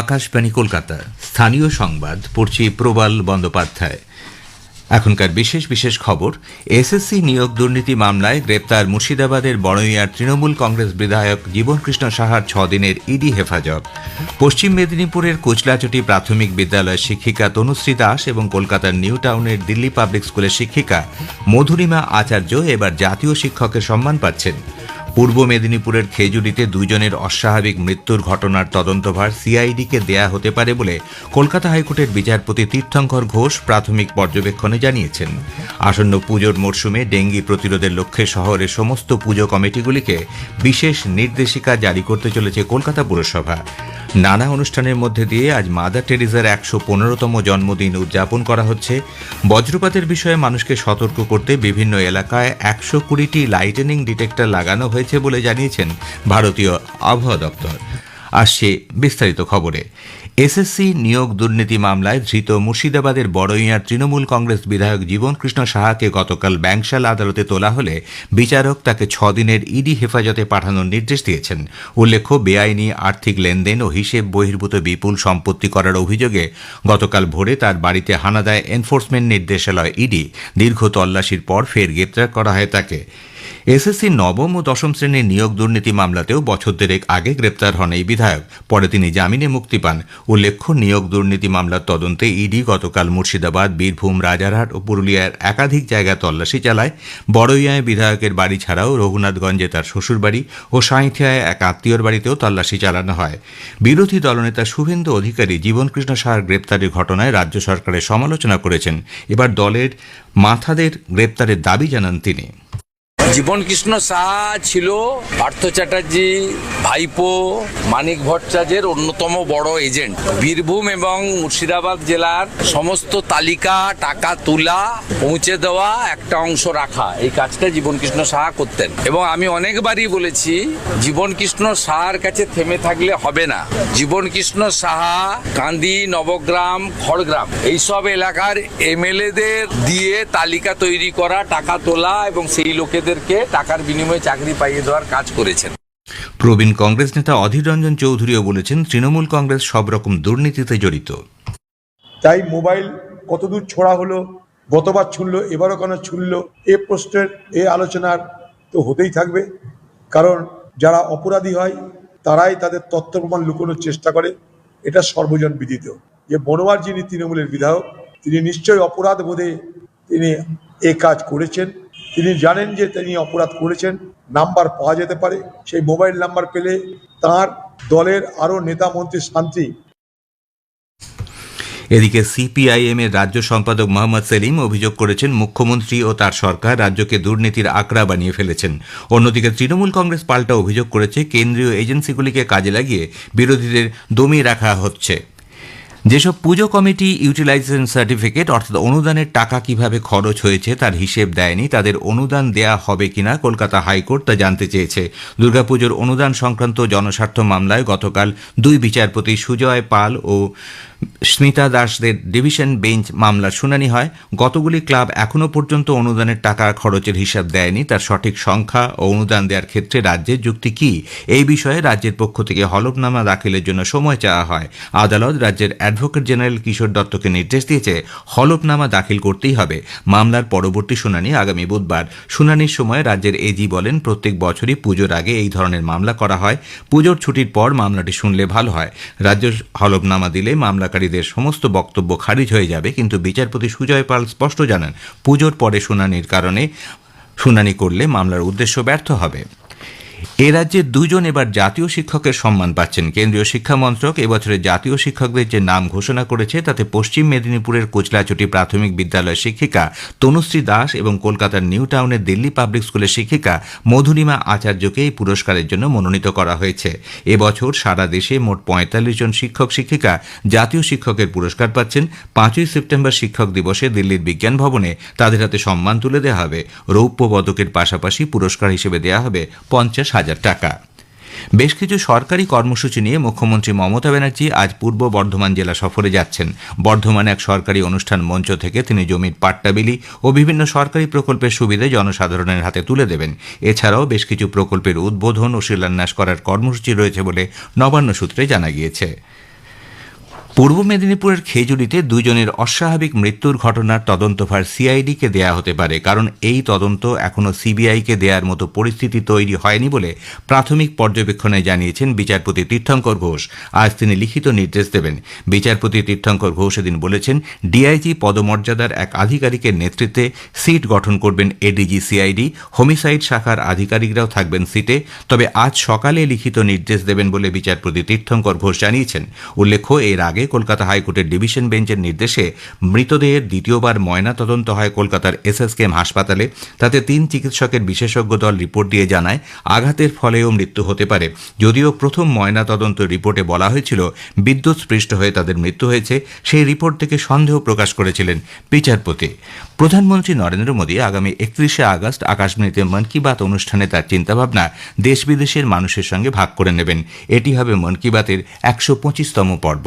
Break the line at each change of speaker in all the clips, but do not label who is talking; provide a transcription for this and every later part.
আকাশবাণী কলকাতা। স্থানীয় সংবাদ পড়ছি প্রবাল বন্দ্যোপাধ্যায়। এখনকার বিশেষ বিশেষ খবর, এসএসসি নিয়োগ দুর্নীতি মামলায় গ্রেপ্তার মুর্শিদাবাদের বড়ইয়ার তৃণমূল কংগ্রেস বিধায়ক জীবনকৃষ্ণ সাহার ছদিনের ইডি হেফাজত। পশ্চিম মেদিনীপুরের কোচলাচটি প্রাথমিক বিদ্যালয়ের শিক্ষিকা তনুশ্রী দাস এবং কলকাতার নিউ টাউনের দিল্লি পাবলিক স্কুলের শিক্ষিকা মধুরিমা আচার্য এবার জাতীয় শিক্ষকের সম্মান পাচ্ছেন। পূর্ব মেদিনীপুরের খেজুরিতে দুজনের অস্বাভাবিক মৃত্যুর ঘটনার তদন্তভার সিআইডিকে দেয়া হতে পারে বলে কলকাতা হাইকোর্টের বিচারপতি তীর্থঙ্কর ঘোষ প্রাথমিক পর্যবেক্ষণে জানিয়েছেন। আসন্ন পুজোর মরশুমে ডেঙ্গি প্রতিরোধের লক্ষ্যে শহরের সমস্ত পুজো কমিটিগুলিকে বিশেষ নির্দেশিকা জারি করতে চলেছে কলকাতা পুরসভা। নানা অনুষ্ঠানের মধ্যে দিয়ে আজ মাদার টেরিজার একশো পনেরোতম জন্মদিন উদযাপন করা হচ্ছে। বজ্রপাতের বিষয়ে মানুষকে সতর্ক করতে বিভিন্ন এলাকায় একশো কুড়িটি লাইটেনিং ডিটেক্টর লাগানো হয়েছে বলে জানিয়েছেন ভারতীয় আবহাওয়া দপ্তর। আসছে বিস্তারিত খবরে। এসএসসি নিয়োগ দুর্নীতি মামলায় ধৃত মুর্শিদাবাদের বড়ইয়ার তৃণমূল কংগ্রেস বিধায়ক জীবনকৃষ্ণ সাহাকে গতকাল ব্যাংশাল আদালতে তোলা হলে বিচারক তাকে ছদিনের ইডি হেফাজতে পাঠানোর নির্দেশ দিয়েছেন। উল্লেখ্য, বেআইনি আর্থিক লেনদেন ও হিসেব বহির্ভূত বিপুল সম্পত্তি করার অভিযোগে গতকাল ভোরে তার বাড়িতে হানা দেয় এনফোর্সমেন্ট নির্দেশালয় ইডি দীর্ঘ তল্লাশির পর ফের গ্রেপ্তার করা হয় তাকে। এসএসসি নবম ও দশম শ্রেণির নিয়োগ দুর্নীতি মামলাতেও বছর দেড়েক আগে গ্রেপ্তার হন এই বিধায়ক। পরে তিনি জামিনে মুক্তি পান। উল্লেখ্য, নিয়োগ দুর্নীতি মামলার তদন্তে ইডি গতকাল মুর্শিদাবাদ, বীরভূম, রাজারহাট ও পুরুলিয়ার একাধিক জায়গায় তল্লাশি চালায়। বড়ইয়ায় বিধায়কের বাড়ি ছাড়াও রঘুনাথগঞ্জে তার শ্বশুরবাড়ি ও সাঁইথিয়ায় এক আত্মীয়র বাড়িতেও তল্লাশি চালানো হয়। বিরোধী দলনেতা শুভেন্দু অধিকারী জীবনকৃষ্ণ সাহার গ্রেপ্তারের ঘটনায় রাজ্য সরকারের সমালোচনা করেছেন। এবার দলের মাথাদের গ্রেপ্তারের দাবি জানান তিনি।
জীবন কৃষ্ণ সাহা ছিল পার্থ চ্যাটার্জি ভাইপো মানিক ভট্টাচার্যের অন্যতম বড় এজেন্ট। বীরভূম এবং মুর্শিদাবাদ জেলার সমস্ত তালিকা, টাকা তোলা পৌঁছে দেওয়া একটা অংশ রাখা। এই কাজটা জীবন কৃষ্ণ সাহা করতেন। এবং আমি অনেকবারই বলেছি জীবন কৃষ্ণ সাহার কাছে থেমে থাকলে হবে না। জীবন কৃষ্ণ সাহা, কান্দি, নবগ্রাম, খড়গ্রাম, এইসব এলাকার এমএলএদের দিয়ে তালিকা তৈরি করা, টাকা তোলা এবং সেই লোকেদেরকে টাকার বিনিময়ে চাকরি পাইয়ে দেওয়ার কাজ করেছেন।
প্রবীণ কংগ্রেস নেতা অধীর রঞ্জন চৌধুরীও বলেছেন, তৃণমূল কংগ্রেস সব রকম দুর্নীতিতে জড়িত।
তাই মোবাইল কতদূর ছোড়া হলো, গতবার ছুড়লো, এবারও কেন ছুড়লো, এ প্রশ্নের, এ আলোচনার তো হতেই থাকবে। কারণ যারা অপরাধী হয়, তারাই তাদের তথ্য প্রমাণ লুকোনোর চেষ্টা করে। এটা সর্বজন বিদিত। যে বনোয়ার যিনি তৃণমূলের বিধায়ক, তিনি নিশ্চয়ই অপরাধ বোধে তিনি এ কাজ করেছেন। তিনি জানেন যে তিনি অপরাধ করেছেন, নাম্বার পাওয়া যেতে পারে। সেই মোবাইল নাম্বার পেলে তার দলের আরও নেতা মন্ত্রী শান্তি।
এদিকে সিপিআইএম এর রাজ্য সম্পাদক মোহাম্মদ সেলিম অভিযোগ করেছেন, মুখ্যমন্ত্রী ও তার সরকার রাজ্যকে দুর্নীতির আকড়া বানিয়ে ফেলেছেন। অন্যদিকে তৃণমূল কংগ্রেস পাল্টা অভিযোগ করেছে, কেন্দ্রীয় এজেন্সিগুলিকে কাজে লাগিয়ে বিরোধীদের দমিয়ে রাখা হচ্ছে। যেসব পুজো কমিটি ইউটিলাইজেশন সার্টিফিকেট অর্থাৎ অনুদানের টাকা কীভাবে খরচ হয়েছে তার হিসেব দেয়নি, তাদের অনুদান দেয়া হবে কিনা কলকাতা হাইকোর্ট তা জানতে চেয়েছে। দুর্গাপুজোর অনুদান সংক্রান্ত জনস্বার্থ মামলায় গতকাল দুই বিচারপতি সুজয় পাল ও স্মিতা দাসদের ডিভিশন বেঞ্চ মামলার শুনানি হয়। গতগুলি ক্লাব এখনও পর্যন্ত অনুদানের টাকা খরচের হিসাব দেয়নি। তার সঠিক সংখ্যা ও অনুদান দেওয়ার ক্ষেত্রে রাজ্যের যুক্তি কি? এই বিষয়ে রাজ্যের পক্ষ থেকে হলফনামা দাখিলের জন্য সময় চাওয়া হয়। আদালত রাজ্যের অ্যাডভোকেট জেনারেল কিশোর দত্তকে নির্দেশ দিয়েছে, হলফনামা দাখিল করতেই হবে। মামলার পরবর্তী শুনানি আগামী বুধবার। শুনানির সময় রাজ্যের এজি বলেন, প্রত্যেক বছরই পুজোর আগে এই ধরনের মামলা করা হয়। পুজোর ছুটির পর মামলাটি শুনলে ভালো হয়। রাজ্য হলফনামা দিলে মামলাকারীদের সমস্ত বক্তব্য খারিজ হয়ে যাবে, কিন্তু বিচারপতি সুজয় পাল স্পষ্ট জানান, পুজোর পরে শুনানির কারণে শুনানি করলে মামলার উদ্দেশ্য ব্যর্থ হবে। এ রাজ্যে দুজন এবার জাতীয় শিক্ষকের সম্মান পাচ্ছেন। কেন্দ্রীয় শিক্ষা মন্ত্রক এবছরের জাতীয় শিক্ষকদের যে নাম ঘোষণা করেছে, তাতে পশ্চিম মেদিনীপুরের কোচলাচটি প্রাথমিক বিদ্যালয়ের শিক্ষিকা তনুশ্রী দাস এবং কলকাতার নিউ টাউনের দিল্লি পাবলিক স্কুলের শিক্ষিকা মধুরিমা আচার্যকে এই পুরস্কারের জন্য মনোনীত করা হয়েছে। এবছর সারা দেশে মোট পঁয়তাল্লিশ জন শিক্ষক শিক্ষিকা জাতীয় শিক্ষকের পুরস্কার পাচ্ছেন। পাঁচই সেপ্টেম্বর শিক্ষক দিবসে দিল্লির বিজ্ঞান ভবনে তাদের হাতে সম্মান তুলে দেওয়া হবে। রৌপ্য পদকের পাশাপাশি পুরস্কার হিসেবে দেওয়া হবে পঞ্চাশ হাজার টাকা। বেশ কিছু সরকারি কর্মসূচি নিয়ে মুখ্যমন্ত্রী মমতা ব্যানার্জি আজ পূর্ব বর্ধমান জেলা সফরে যাচ্ছেন। বর্ধমানে এক সরকারি অনুষ্ঠান মঞ্চ থেকে তিনি জমির পাট্টাবিলি ও বিভিন্ন সরকারি প্রকল্পের সুবিধে জনসাধারণের হাতে তুলে দেবেন। এছাড়াও বেশ কিছু প্রকল্পের উদ্বোধন ও শিলান্যাস করার কর্মসূচি রয়েছে বলে নবান্ন সূত্রে জানা গিয়েছে। পূর্ব মেদিনীপুরের খেজুরিতে দুজনের অস্বাভাবিক মৃত্যুর ঘটনার তদন্তভার সিআইডিকে দেয়া হতে পারে, কারণ এই তদন্ত এখনও সিবিআইকে দেওয়ার মতো পরিস্থিতি তৈরি হয়নি বলে প্রাথমিক পর্যবেক্ষণে জানিয়েছেন বিচারপতি তীর্থঙ্কর ঘোষ। আজ তিনি লিখিত নির্দেশ দেবেন। বিচারপতি তীর্থঙ্কর ঘোষ এদিন বলেছেন, ডিআইজি পদমর্যাদার এক আধিকারিকের নেতৃত্বে সিট গঠন করবেন এডিজি সিআইডি, হোমিসাইড শাখার আধিকারিকরাও থাকবেন সিটে। তবে আজ সকালে লিখিত নির্দেশ দেবেন বলে বিচারপতি তীর্থঙ্কর ঘোষ জানিয়েছেন। উল্লেখ্য, এর আগে কলকাতা হাইকোর্টের ডিভিশন বেঞ্চের নির্দেশে মৃতদেহের দ্বিতীয়বার ময়না তদন্ত হয় কলকাতার এসএসকেএম হাসপাতালে। তাতে তিন চিকিৎসকের বিশেষজ্ঞ দল রিপোর্ট দিয়ে জানায়, আঘাতের ফলেও মৃত্যু হতে পারে। যদিও প্রথম ময়না তদন্ত রিপোর্টে বলা হয়েছিল, বিদ্যুৎ স্পৃষ্ট হয়ে তাদের মৃত্যু হয়েছে, সেই রিপোর্ট থেকে সন্দেহ প্রকাশ করেছিলেন বিচারপতি। প্রধানমন্ত্রী নরেন্দ্র মোদী আগামী একত্রিশে আগস্ট আকাশবাণীতে মন কি বাত অনুষ্ঠানে তার চিন্তাভাবনা দেশ বিদেশের মানুষের সঙ্গে ভাগ করে নেবেন। এটি হবে মন কি বাতের একশো পঁচিশতম পর্ব।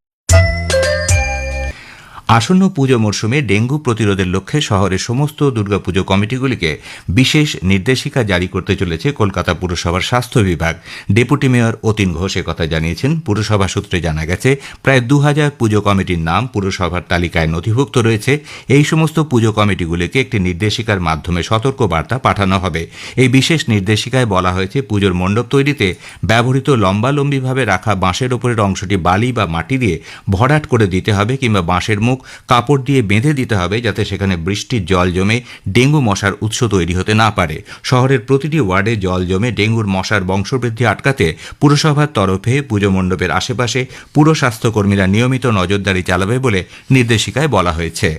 আসন্ন পুজো মরশুমে ডেঙ্গু প্রতিরোধের লক্ষ্যে শহরের সমস্ত দুর্গাপুজো কমিটিগুলিকে বিশেষ নির্দেশিকা জারি করতে চলেছে কলকাতা পুরসভার স্বাস্থ্য বিভাগ। ডেপুটি মেয়র অতীন ঘোষ কথা জানিয়েছেন। পুরসভা সূত্রে জানা গেছে, প্রায় দু হাজার পুজো কমিটির নাম পুরসভার তালিকায় নথিভুক্ত রয়েছে। এই সমস্ত পুজো কমিটিগুলিকে একটি নির্দেশিকার মাধ্যমে সতর্ক বার্তা পাঠানো হবে। এই বিশেষ নির্দেশিকায় বলা হয়েছে, পুজোর মণ্ডপ তৈরিতে ব্যবহৃত লম্বালম্বিভাবে রাখা বাঁশের ওপরের অংশটি বালি বা মাটি দিয়ে ভরাট করে দিতে হবে কিংবা বাঁশের মুখ কাপড় দিয়ে বেঁধে দিতে হবে যাতে সেখানে বৃষ্টির জল জমে ডেঙ্গু মশার উৎস তৈরি হতে না পারে। শহরের প্রতিটি ওয়ার্ডে জল জমে ডেঙ্গুর মশার বংশবৃদ্ধি আটকাতে পুরসভার তরফে পুজো মণ্ডপের আশেপাশে পুরো স্বাস্থ্যকর্মীরা নিয়মিত নজরদারি চালাবে বলে নির্দেশিকায় বলা হয়েছে।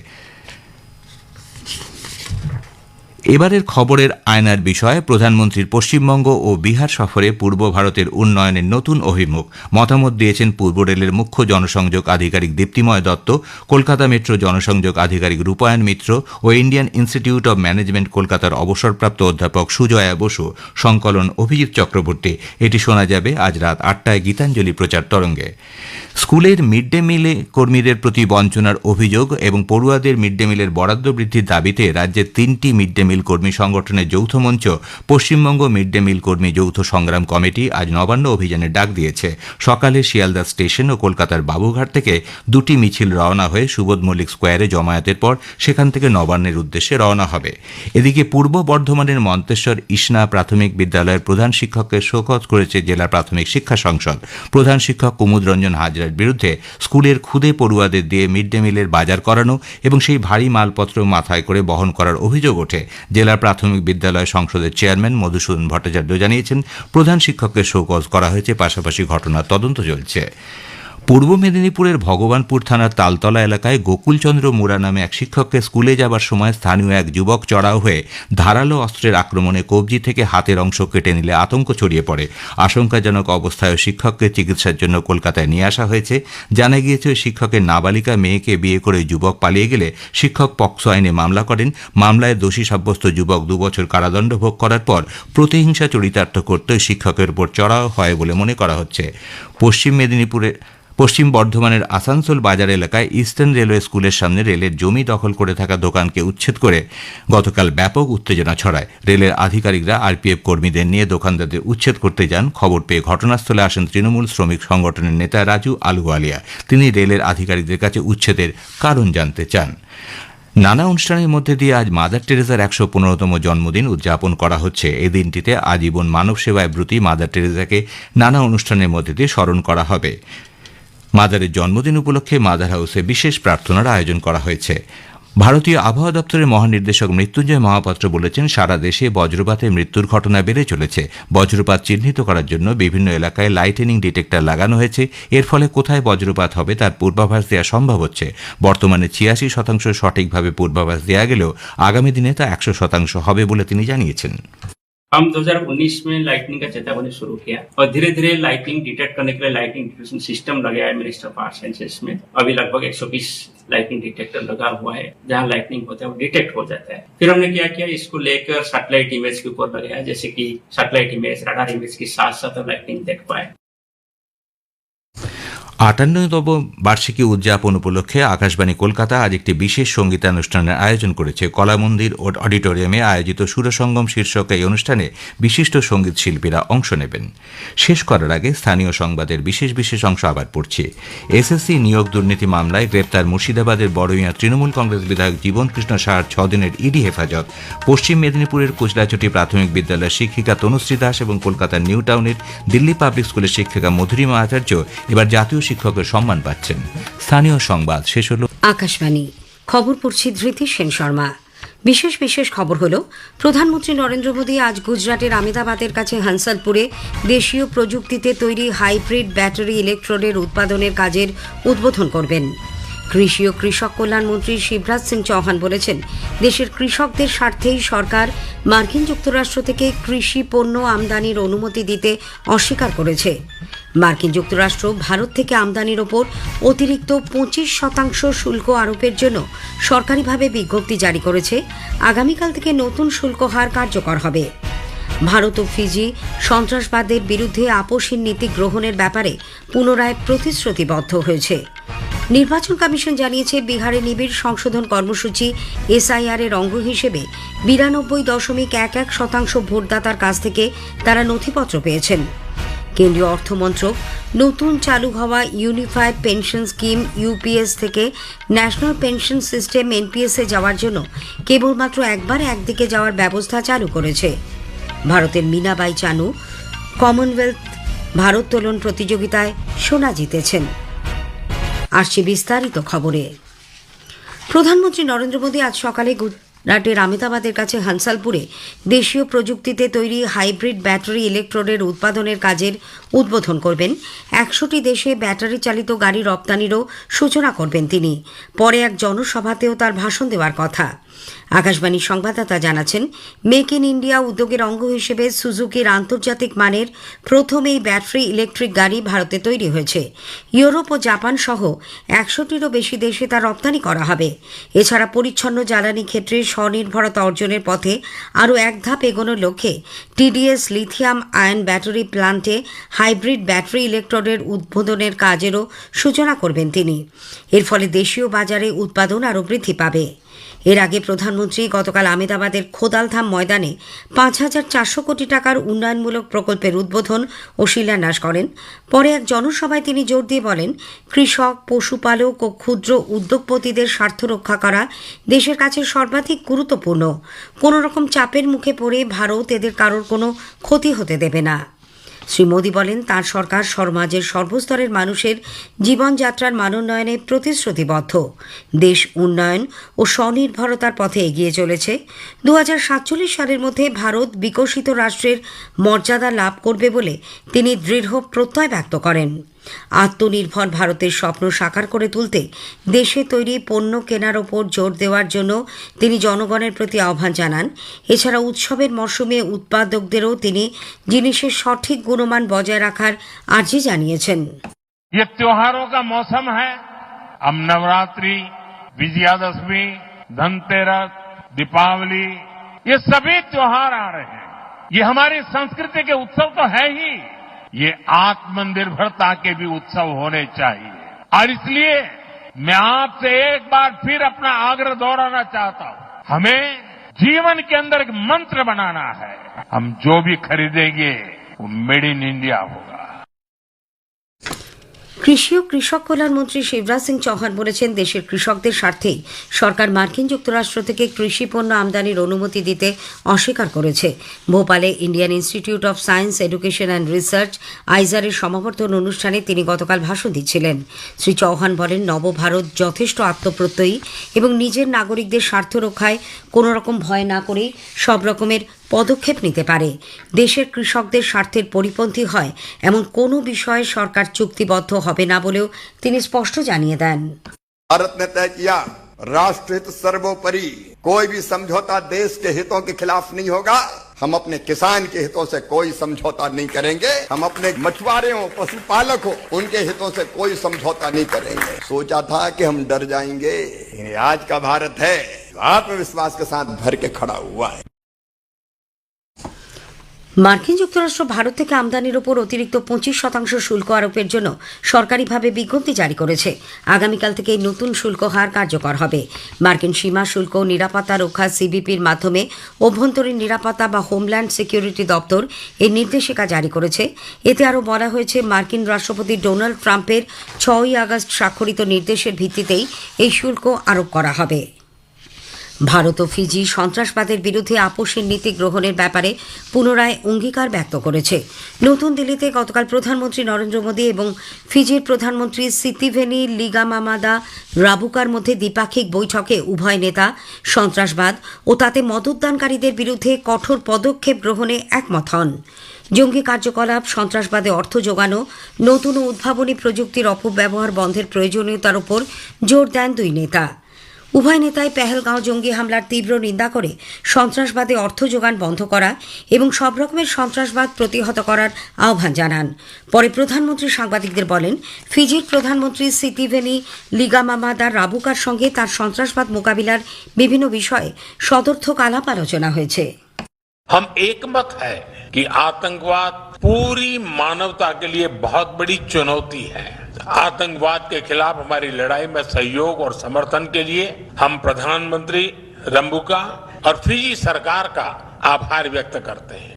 এবারের খবরের আয়নার বিষয়ে প্রধানমন্ত্রীর পশ্চিমবঙ্গ ও বিহার সফরে পূর্ব ভারতের উন্নয়নের নতুন অভিমুখ। মতামত দিয়েছেন পূর্ব রেলের মুখ্য জনসংযোগ আধিকারিক দীপ্তিময় দত্ত, কলকাতা মেট্রো জনসংযোগ আধিকারিক রূপায়ণ মিত্র ও ইন্ডিয়ান ইনস্টিটিউট অব ম্যানেজমেন্ট কলকাতার অবসরপ্রাপ্ত অধ্যাপক সুজয়া বসু, সংকলন অভিজিৎ চক্রবর্তী। এটি শোনা যাবে আজ রাত আটটায় গীতাঞ্জলি প্রচার তরঙ্গে। স্কুলের মিড ডে মিলে কর্মীদের প্রতি বঞ্চনার অভিযোগ এবং পড়ুয়াদের মিড ডে মিলের বরাদ্দ বৃদ্ধির দাবিতে রাজ্যের তিনটি মিড ডে মিল কর্মী সংগঠনের যৌথ মঞ্চ, পশ্চিমবঙ্গ মিড ডে মিল কর্মী যৌথ সংগ্রাম কমিটি আজ নবান্ন অভিযানের ডাক দিয়েছে। সকালে শিয়ালদা স্টেশন ও কলকাতার বাবুঘাট থেকে দুটি মিছিল রওনা হয়ে সুবোধ মল্লিক স্কোয়ারে জমায়েতের পর সেখান থেকে নবান্নের উদ্দেশ্যে রওনা হবে। এদিকে পূর্ব বর্ধমানের মন্তেশ্বর ইসনা প্রাথমিক বিদ্যালয়ের প্রধান শিক্ষককে শোকজ করেছে জেলা প্রাথমিক শিক্ষা সংসদ। প্রধান শিক্ষক কুমুদ রঞ্জন হাজরার বিরুদ্ধে স্কুলের খুদে পড়ুয়াদের দিয়ে মিড ডে মিলের বাজার করানো এবং সেই ভারী মালপত্র মাথায় করে বহন করার অভিযোগ ওঠে। জেলা প্রাথমিক বিদ্যালয় সংসদের চেয়ারম্যান মধুসূদন ভট্টাচার্য জানিয়েছেন, প্রধান শিক্ষককে শোকজ করা হয়েছে, পাশাপাশি ঘটনার তদন্ত চলছে। পূর্ব মেদিনীপুরের ভগবানপুর থানার তালতলা এলাকায় গোকুলচন্দ্র মুরা নামে এক শিক্ষককে স্কুলে যাবার সময় স্থানীয় এক যুবক চড়াও হয়ে ধারালো অস্ত্রের আক্রমণে কবজি থেকে হাতের অংশ কেটে নিলে আতঙ্ক ছড়িয়ে পড়ে। আশঙ্কাজনক অবস্থায় শিক্ষককে চিকিৎসার জন্য কলকাতায় নিয়ে আসা হয়েছে। জানা গিয়েছে শিক্ষকের নাবালিকা মেয়েকে বিয়ে করে যুবক পালিয়ে গেলে শিক্ষক পক্সো আইনে মামলা করেন। মামলায় দোষী সাব্যস্ত যুবক দুবছর কারাদণ্ড ভোগ করার পর প্রতিহিংসা চরিতার্থ করতে শিক্ষকের উপর চড়াও হয় বলে মনে করা হচ্ছে। পশ্চিম মেদিনীপুরে পশ্চিম বর্ধমানের আসানসোল বাজার এলাকায় ইস্টার্ন রেলওয়ে স্কুলের সামনে রেলের জমি দখল করে থাকা দোকানকে উচ্ছেদ করে গতকাল ব্যাপক উত্তেজনা ছড়ায়। রেলের আধিকারিকরা আরপিএফ কর্মীদের নিয়ে দোকানদারদের উচ্ছেদ করতে যান। খবর পেয়ে ঘটনাস্থলে আসেন তৃণমূল শ্রমিক সংগঠনের নেতা রাজু আলুওয়ালিয়া তিনি রেলের আধিকারিকদের কাছে উচ্ছেদের কারণ জানতে চান। নানা অনুষ্ঠানের মধ্যে দিয়ে আজ মাদার টেরেজার একশো পনেরোতম জন্মদিন উদযাপন করা হচ্ছে। এই দিনটিতে আজীবন মানব সেবায় ব্রতী মাদার টেরেজাকে নানা অনুষ্ঠানের মধ্যে দিয়ে স্মরণ করা হবে। মাদারের জন্মদিন উপলক্ষে মাদার হাউসে বিশেষ প্রার্থনার আয়োজন করা হয়েছে। ভারতীয় আবহাওয়া দপ্তরের মহানির্দেশক মৃত্যুঞ্জয় মহাপাত্র বলেছেন, সারা দেশে বজ্রপাতে মৃত্যুর ঘটনা বেড়ে চলেছে। বজ্রপাত চিহ্নিত করার জন্য বিভিন্ন এলাকায় লাইটেনিং ডিটেক্টর লাগানো হয়েছে। এর ফলে কোথায় বজ্রপাত হবে তার পূর্বাভাস দেওয়া সম্ভব হচ্ছে। বর্তমানে ছিয়াশি শতাংশ সঠিকভাবে পূর্বাভাস দেওয়া গেলেও আগামী দিনে তা একশো শতাংশ হবে বলে তিনি জানিয়েছেন।
हम 2019 में लाइटनिंग का चेतावनी शुरू किया और धीरे धीरे लाइटिंग डिटेक्ट करने के लिए लाइटिंग डिटेक्शन सिस्टम लगाया है मिनिस्टर ऑफ़ आर्ट साइंसेस में। अभी लगभग 120 लाइटिंग डिटेक्टर लगा हुआ है, जहाँ लाइटनिंग होता है वो डिटेक्ट हो जाता है। फिर हमने क्या किया, इसको लेकर सैटेलाइट इमेज के ऊपर लगाया जैसे कि सैटेलाइट इमेज रडार इमेज के साथ साथ लाइटनिंग देख पाए।
আটান্নতম বার্ষিকী উদযাপন উপলক্ষে আকাশবাণী কলকাতা আজ একটি বিশেষ সঙ্গীতানুষ্ঠানের আয়োজন করেছে। কলামন্দির অডিটোরিয়ামে আয়োজিত সুরসঙ্গম শীর্ষক এই অনুষ্ঠানে বিশিষ্ট সংগীত শিল্পীরা অংশ নেবেন। শেষ করার আগে স্থানীয় সংবাদের বিশেষ বিশেষ অংশ আবার পড়ছে। এসএসসি নিয়োগ দুর্নীতি মামলায় গ্রেপ্তার মুর্শিদাবাদের বড়ইয়া তৃণমূল কংগ্রেস বিধায়ক জীবন কৃষ্ণ সাহার ছদিনের ইডি হেফাজত। পশ্চিম মেদিনীপুরের কুচলাচটি প্রাথমিক বিদ্যালয়ের শিক্ষিকা তনুশ্রী দাস এবং কলকাতার নিউ টাউনের দিল্লি পাবলিক স্কুলের শিক্ষিকা মধুরিমা আচার্য এবার জাতীয় শিক্ষকের সম্মান পাচ্ছেন। স্থানীয় সংবাদ শেষ হল।
আকাশবাণী। খবর পড়ছি ধৃতি সেন শর্মা। বিশেষ বিশেষ খবর হলো, প্রধানমন্ত্রী নরেন্দ্র মোদী আজ গুজরাটের আমেদাবাদের কাছে হানসালপুরে দেশীয় প্রযুক্তিতে তৈরি হাইব্রিড ব্যাটারি ইলেকট্রোডের উৎপাদনের কাজের উদ্বোধন করবেন। কৃষি ও কৃষক কল্যাণ মন্ত্রী শিবরাজ সিং চৌহান বলেছেন, দেশের কৃষকদের স্বার্থেই সরকার মার্কিন যুক্তরাষ্ট্র থেকে কৃষি পণ্য আমদানির অনুমতি দিতে অস্বীকার করেছে। মার্কিন যুক্তরাষ্ট্র, ভারত থেকে আমদানির ওপর অতিরিক্ত পঁচিশ শতাংশ শুল্ক আরোপের জন্য সরকারিভাবে বিজ্ঞপ্তি জারি করেছে। আগামীকাল থেকে নতুন শুল্ক হার কার্যকর হবে। ভারত ও ফিজি সন্ত্রাসবাদের বিরুদ্ধে আপোষহীন নীতি গ্রহণের ব্যাপারে পুনরায় প্রতিশ্রুতিবদ্ধ হয়েছে। নির্বাচন কমিশন জানিয়েছে, বিহারে নিবিড় সংশোধন কর্মসূচি এসআইআর এর অঙ্গ হিসেবে বিরানব্বই দশমিক এক এক শতাংশ ভোটদাতার কাছ থেকে তারা নথিপত্র পেয়েছেন। কেন্দ্রীয় অর্থমন্ত্রক নতুন চালু হওয়া ইউনিফাইড পেনশন স্কিম ইউপিএস থেকে ন্যাশনাল পেনশন সিস্টেম এনপিএস যাওয়ার জন্য কেবলমাত্র একবার একদিকে যাওয়ার ব্যবস্থা চালু করেছে। ভারতের মীনাবাই চানু কমনওয়েলথ ভারোত্তোলন প্রতিযোগিতায় সোনা জিতেছেন। আসছে বিস্তারিত খবরে। প্রধানমন্ত্রী নরেন্দ্র মোদী আজ সকালে গুজরাটের আমিতাবাদের কাছে হানসালপুরে দেশীয় প্রযুক্তিতে তৈরি হাইব্রিড ব্যাটারি ইলেকট্রোডের উৎপাদনের কাজের উদ্বোধন করবেন। একশোটি দেশে ব্যাটারি চালিত গাড়ি রপ্তানিরও সূচনা করবেন তিনি। পরে এক জনসভাতেও তার ভাষণ দেওয়ার কথা। আকাশবাণীর সংবাদদাতা জানাচ্ছেন, মেক ইন ইন্ডিয়া উদ্যোগের অঙ্গ হিসেবে সুজুকির আন্তর্জাতিক মানের প্রথম এই ব্যাটারি ইলেকট্রিক গাড়ি ভারতে তৈরি হয়েছে। ইউরোপ ও জাপান সহ একশোটিরও বেশি দেশে তা রপ্তানি করা হবে। এছাড়া পরিচ্ছন্ন জ্বালানি ক্ষেত্রে স্বনির্ভরতা অর্জনের পথে আরও এক ধাপ এগোনোর লক্ষ্যে টিডিএস লিথিয়াম আয়ন ব্যাটারি প্লান্টে হাইব্রিড ব্যাটারি ইলেকট্রনের উদ্বোধনের কাজেরও সূচনা করবেন তিনি। এর ফলে দেশীয় বাজারে উৎপাদন আরও বৃদ্ধি পাবে। এর আগে প্রধানমন্ত্রী গতকাল আমেদাবাদের খোদালধাম ময়দানে পাঁচ হাজার চারশো কোটি টাকার উন্নয়নমূলক প্রকল্পের উদ্বোধন ও শিলান্যাস করেন। পরে এক জনসভায় তিনি জোর দিয়ে বলেন, কৃষক, পশুপালক ও ক্ষুদ্র উদ্যোগপতিদের স্বার্থ রক্ষা করা দেশের কাছে সর্বাধিক গুরুত্বপূর্ণ। কোনো রকম চাপের মুখে পড়ে ভারত এদের কারোর কোনো ক্ষতি হতে দেবে না। শ্রী মোদী বলেন, তার সরকার সমাজের সর্বস্তরের মানুষের জীবনযাত্রার মানোন্নয়নে প্রতিশ্রুতিবদ্ধ। দেশ উন্নয়ন ও স্বনির্ভরতার পথে এগিয়ে চলেছে। দু হাজার সাতচল্লিশ সালের মধ্যে ভারত বিকশিত রাষ্ট্রের মর্যাদা লাভ করবে বলে তিনি দৃঢ় প্রত্যয় ব্যক্ত করেন। আত্মনির্ভর ভারতের স্বপ্ন সাকার করে তুলতে দেশে তৈরি পণ্য কেনার ওপর জোর দেওয়ার জন্য তিনি জনগণের প্রতি আহ্বান জানান এছাড়া উৎসবের মরশুমে উৎপাদকদেরও তিনি জিনিসের সঠিক গুণমান বজায় রাখার আর্জি জানিয়েছেন
ये त्योहारों का मौसम है अब नवरात्रि विजयादशमी धनतेरस दीपावली ये सभी त्योहार आ रहे हैं ये हमारी संस्कृति के उत्सव तो है ही ये आत्मनिर्भरता के भी उत्सव होने चाहिए। और इसलिए मैं आपसे एक बार फिर अपना आग्रह दोहराना चाहता हूँ। हमें जीवन के अंदर एक मंत्र बनाना है। हम जो भी खरीदेंगे, वो मेड इन इंडिया होगा।
কৃষি ও কৃষক কল্যাণ মন্ত্রী শিবরাজ সিং চৌহান বলেছেন, দেশের কৃষকদের স্বার্থেই সরকার মার্কিন যুক্তরাষ্ট্র থেকে কৃষি পণ্য আমদানির অনুমতি দিতে অস্বীকার করেছে। ভোপালে Indian Institute of Science, Education and Research, আইজারের সমাবর্তন অনুষ্ঠানে তিনি গতকাল ভাষণ দিচ্ছিলেন। শ্রী চৌহান বলেন, নবভারত যথেষ্ট আত্মপ্রত্যয়ী এবং নিজের নাগরিকদের স্বার্থ রক্ষায় কোনো রকম ভয় না করেই সব রকমের পদক্ষেপ নিতে পারে দেশের কৃষকদের স্বার্থের পরিপন্থী হয় এমন কোনো বিষয়ে সরকার চুক্তিবদ্ধ হবে না বলেও তিনি স্পষ্ট জানিয়ে দেন
भारत ने तय किया राष्ट्र हित सर्वोपरि कोई भी समझौता देश के हितों के खिलाफ नहीं होगा हम अपने किसान के हितों से कोई समझौता नहीं करेंगे हम अपने मछुआरे हो पशुपालक हो उनके हितों से कोई समझौता नहीं करेंगे सोचा था कि हम डर जाएंगे लेकिन ये आज का भारत है जो आत्मविश्वास के साथ भर के खड़ा हुआ है
মার্কিন যুক্তরাষ্ট্র ভারত থেকে আমদানির ওপর অতিরিক্ত পঁচিশ শতাংশ শুল্ক আরোপের জন্য সরকারিভাবে বিজ্ঞপ্তি জারি করেছে। আগামীকাল থেকে নতুন শুল্ক হার কার্যকর হবে। মার্কিন সীমা শুল্ক নিরাপত্তা রক্ষা সিবিপির মাধ্যমে অভ্যন্তরীণ নিরাপত্তা বা হোমল্যান্ড সিকিউরিটি দপ্তর এই নির্দেশিকা জারি করেছে। এতে আরও বলা হয়েছে, মার্কিন রাষ্ট্রপতি ডোনাল্ড ট্রাম্পের ছয়ই আগস্ট স্বাক্ষরিত নির্দেশের ভিত্তিতেই এই শুল্ক আরোপ করা হবে। ভারত ও ফিজি সন্ত্রাসবাদের বিরুদ্ধে আপোষের নীতি গ্রহণের ব্যাপারে পুনরায় অঙ্গীকার ব্যক্ত করেছে। নতুন দিল্লিতে গতকাল প্রধানমন্ত্রী নরেন্দ্র মোদী এবং ফিজির প্রধানমন্ত্রী সিতিভেনি লিগামামাদা রাবুকার মধ্যে দ্বিপাক্ষিক বৈঠকে উভয় নেতা সন্ত্রাসবাদ ও তাতে মদতদানকারীদের বিরুদ্ধে কঠোর পদক্ষেপ গ্রহণে একমত হন। জঙ্গি কার্যকলাপ, সন্ত্রাসবাদে অর্থ যোগানো নতুন উদ্ভাবনী প্রযুক্তির অপব্যবহার বন্ধের প্রয়োজনীয়তার উপর জোর দেন দুই নেতা। উভয় নেতাই পেহেলগাঁও জঙ্গি হামলার তীব্র নিন্দা করে সন্ত্রাসবাদে অর্থ যোগান বন্ধ করা এবং সব রকমের সন্ত্রাসবাদ প্রতিহত করার আহ্বান জানান পরে প্রধানমন্ত্রী সাংবাদিকদের বলেন ফিজির প্রধানমন্ত্রী সিতিভেনি লিগামামাদার রাবুকার সঙ্গে তার সন্ত্রাসবাদ মোকাবিলার বিভিন্ন বিষয়ে সদর্থক আলাপ আলোচনা হয়েছে
हम एकमत है कि आतंकवाद पूरी मानवता के लिए बहुत बड़ी चुनौती है आतंकवाद के खिलाफ हमारी लड़ाई में सहयोग और समर्थन के लिए हम प्रधानमंत्री रंबुका और फिजी सरकार का आभार व्यक्त करते हैं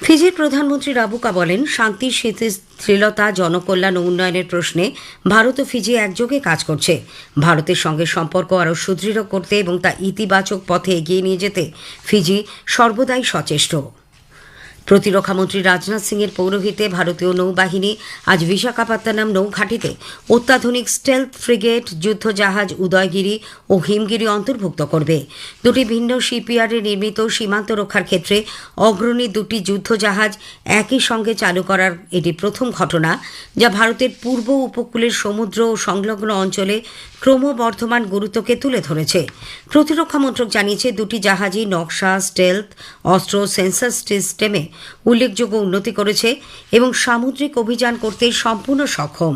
ফিজির প্রধানমন্ত্রী রাবুকা বলেন শান্তি স্থিতিশীলতা জনকল্যাণ ও উন্নয়নের প্রশ্নে ভারত ও ফিজি একযোগে কাজ করছে ভারতের সঙ্গে সম্পর্ক আরও সুদৃঢ় করতে এবং তা ইতিবাচক পথে এগিয়ে নিয়ে যেতে ফিজি সর্বদাই সচেষ্ট প্রতিরক্ষামন্ত্রী রাজনাথ সিং এর পৌরোহিত্যে ভারতীয় নৌবাহিনী আজ বিশাখাপত্তনম নৌঘাটিতে অত্যাধুনিক স্টেলথ ফ্রিগেট যুদ্ধজাহাজ, উদয়গিরি ও হিমগিরি অন্তর্ভুক্ত করবে। দুটি ভিন্ন শিপইয়ার্ডে নির্মিত সীমান্ত রক্ষার ক্ষেত্রে অগ্রণী দুটি যুদ্ধজাহাজ একই সঙ্গে চালু করার এটি প্রথম ঘটনা, যা ভারতের পূর্ব উপকূলের সমুদ্র ও সংলগ্ন অঞ্চলে ক্রমবর্ধমান গুরুত্বকে তুলে ধরেছে। প্রতিরক্ষা মন্ত্রক জানিয়েছে, দুটি জাহাজই নকশা স্টেলথ অস্ত্র সেন্সার সিস্টেমে উল্লেখযোগ্য উন্নতি করেছে এবং সামুদ্রিক অভিযান করতে সম্পূর্ণ সক্ষম।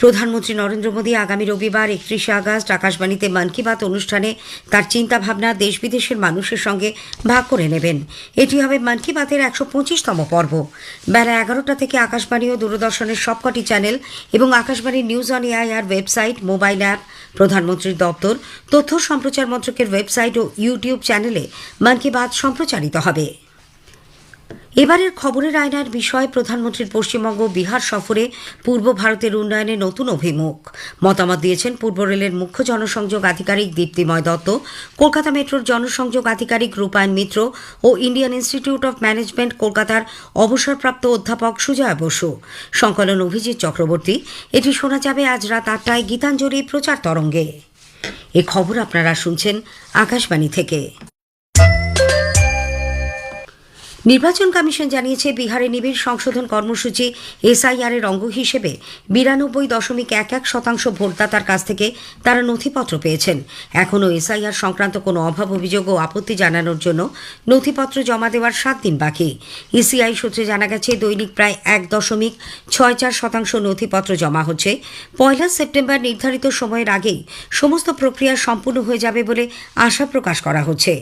প্রধানমন্ত্রী নরেন্দ্র মোদী আগামী রবিবার একত্রিশে আগস্ট আকাশবাণীতে মন কি বাত অনুষ্ঠানে তার চিন্তাভাবনা দেশ বিদেশের মানুষের সঙ্গে ভাগ করে নেবেন। এটি হবে মন কি বাতের একশো পঁচিশতম পর্ব। বেলা এগারোটা থেকে আকাশবাণী ও দূরদর্শনের সবকটি চ্যানেল এবং Akashvani news on AIR website, mobile app, প্রধানমন্ত্রীর দপ্তর, তথ্য সম্প্রচার মন্ত্রকের ওয়েবসাইট ও ইউটিউব চ্যানেলে মন কি বাত সম্প্রচারিত হবে। এবারের খবরের আয়নার বিষয় প্রধানমন্ত্রীর পশ্চিমবঙ্গ বিহার সফরে পূর্ব ভারতের উন্নয়নে নতুন অভিমুখ। মতামত দিয়েছেন পূর্ব রেলের মুখ্য জনসংযোগ আধিকারিক দীপ্তিময় দত্ত, কলকাতা মেট্রোর জনসংযোগ আধিকারিক রূপায়ণ মিত্র ও ইন্ডিয়ান ইনস্টিটিউট অফ ম্যানেজমেন্ট কলকাতার অবসরপ্রাপ্ত অধ্যাপক সুজয় বসু। সংকলন অভিজিৎ চক্রবর্তী, এটি শোনা যাবে আজ রাত আটটায় গীতাঞ্জলি প্রচার তরঙ্গে। এ খবর আপনারা শুনছেন আকাশবাণী থেকে। নির্বাচন কমিশন জানিয়েছে, বিহারে নিবিড় সংশোধন কর্মসূচি এসআইআর এর অঙ্গ হিসেবে বিরানব্বই দশমিক এক এক শতাংশ ভোটদাতার কাছ থেকে তারা নথিপত্র পেয়েছেন। এখনও এসআইআর সংক্রান্ত কোনো অভাব, অভিযোগ ও আপত্তি জানানোর জন্য নথিপত্র জমা দেওয়ার সাত দিন বাকি। ইসিআই সূত্রে জানা গেছে, দৈনিক প্রায় এক দশমিক ছয় চার শতাংশ নথিপত্র জমা হচ্ছে। পয়লা সেপ্টেম্বর নির্ধারিত সময়ের আগেই সমস্ত প্রক্রিয়া সম্পূর্ণ হয়ে যাবে বলে আশা প্রকাশ করা হচ্ছে।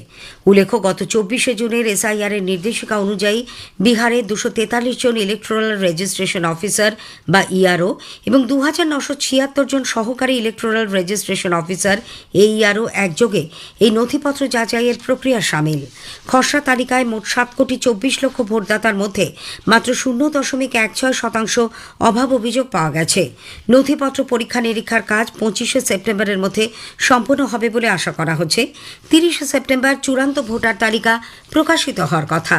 উল্লেখ্য, গত চব্বিশে জুনের এসআইআর এর নির্দেশিকা অনুযায়ী বিহারে দুশো তেতাল্লিশ জন ইলেকট্রাল রেজিস্ট্রেশন অফিসার বা ইআরও এবং দু হাজার নশো ছিয়াত্তর জন সহকারী ইলেকট্রাল রেজিস্ট্রেশন অফিসার এইআরও একযোগে এই নথিপত্র যাচাইয়ের প্রক্রিয়া সামিল। খসড়া তালিকায় মোট সাত কোটি চব্বিশ লক্ষ ভোটদাতার মধ্যে মাত্র শূন্য দশমিক এক ছয় শতাংশ অভাব অভিযোগ পাওয়া গেছে। নথিপত্র পরীক্ষা নিরীক্ষার কাজ পঁচিশে সেপ্টেম্বরের মধ্যে সম্পন্ন হবে বলে আশা করা হচ্ছে। তিরিশে সেপ্টেম্বর চূড়ান্ত ভোটার তালিকা প্রকাশিত হওয়ার কথা।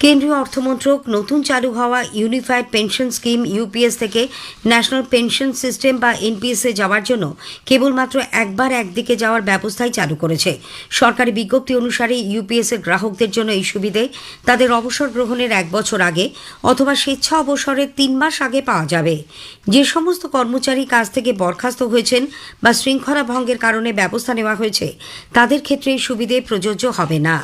কেন্দ্রীয় অর্থমন্ত্রক নতুন চালু হওয়া ইউনিফাইড পেনশন স্কিম ইউপিএস থেকে ন্যাশনাল পেনশন সিস্টেম বা এনপিএসে যাওয়ার জন্য কেবলমাত্র একবার একদিকে যাওয়ার ব্যবস্থাই চালু করেছে। সরকারি বিজ্ঞপ্তি অনুসারে ইউপিএস এর গ্রাহকদের জন্য এই সুবিধে তাদের অবসর গ্রহণের এক বছর আগে অথবা স্বেচ্ছা অবসরের তিন মাস আগে পাওয়া যাবে। যে সমস্ত কর্মচারী কাজ থেকে বরখাস্ত হয়েছেন বা শৃঙ্খলা ভঙ্গের কারণে ব্যবস্থা নেওয়া হয়েছে, তাদের ক্ষেত্রে এই সুবিধে প্রযোজ্য হবে না।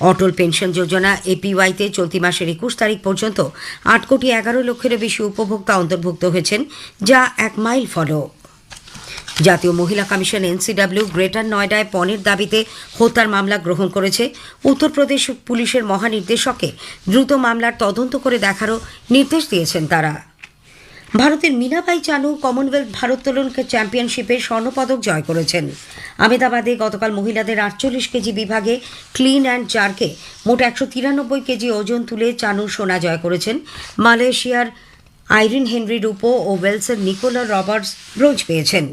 অটল পেনশন যোজনা এপিওয়াইতে চলতি মাসের একুশ তারিখ পর্যন্ত আট কোটি এগারো লক্ষেরও বেশি উপভোক্তা অন্তর্ভুক্ত হয়েছেন, যা এক মাইল ফলক। জাতীয় মহিলা কমিশন এনসিডব্লিউ গ্রেটার নয়ডায় পণের দাবিতে হত্যার মামলা গ্রহণ করেছে। উত্তরপ্রদেশ পুলিশের মহানির্দেশককে দ্রুত মামলার তদন্ত করে দেখারও নির্দেশ দিয়েছেন তারা। ভারতের মীনাবাই চানু কমনওয়েলথ ভারোত্তোলন চ্যাম্পিয়নশিপে স্বর্ণপদক জয় করেছেন। আমেদাবাদে গতকাল মহিলাদের আটচল্লিশ কেজি বিভাগে ক্লিন অ্যান্ড জারকে মোট একশো তিরানব্বই কেজি ওজন তুলে চানু সোনা জয় করেছেন। মালয়েশিয়ার আইরিন হেনরি রুপো ও ওয়েলসের নিকোলা রবার্টস ব্রোঞ্জ পেয়েছেন।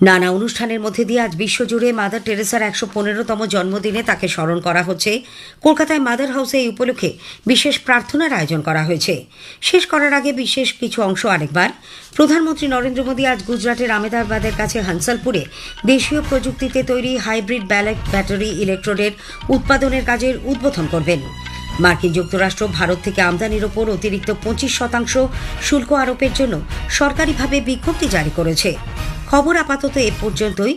নানা অনুষ্ঠানের মধ্যে দিয়ে আজ বিশ্বজুড়ে মাদার টেরেসার একশো পনেরোতম জন্মদিনে তাকে স্মরণ করা হচ্ছে। কলকাতায় মাদার হাউসে এই উপলক্ষে বিশেষ প্রার্থনার আয়োজন করা হয়েছে। শেষ করার আগে বিশেষ কিছু অংশ আরেকবার। প্রধানমন্ত্রী নরেন্দ্র মোদী আজ গুজরাটের আমেদাবাদের কাছে হানসালপুরে দেশীয় প্রযুক্তিতে তৈরি হাইব্রিড ব্যালেট ব্যাটারি ইলেকট্রোডের উৎপাদনের কাজের উদ্বোধন করবেন। মার্কিন যুক্তরাষ্ট্র ভারত থেকে আমদানির ওপর অতিরিক্ত পঁচিশ শতাংশ শুল্ক আরোপের জন্য সরকারিভাবে বিজ্ঞপ্তি জারি করেছে। খবর আপাতত এ পর্যন্তই।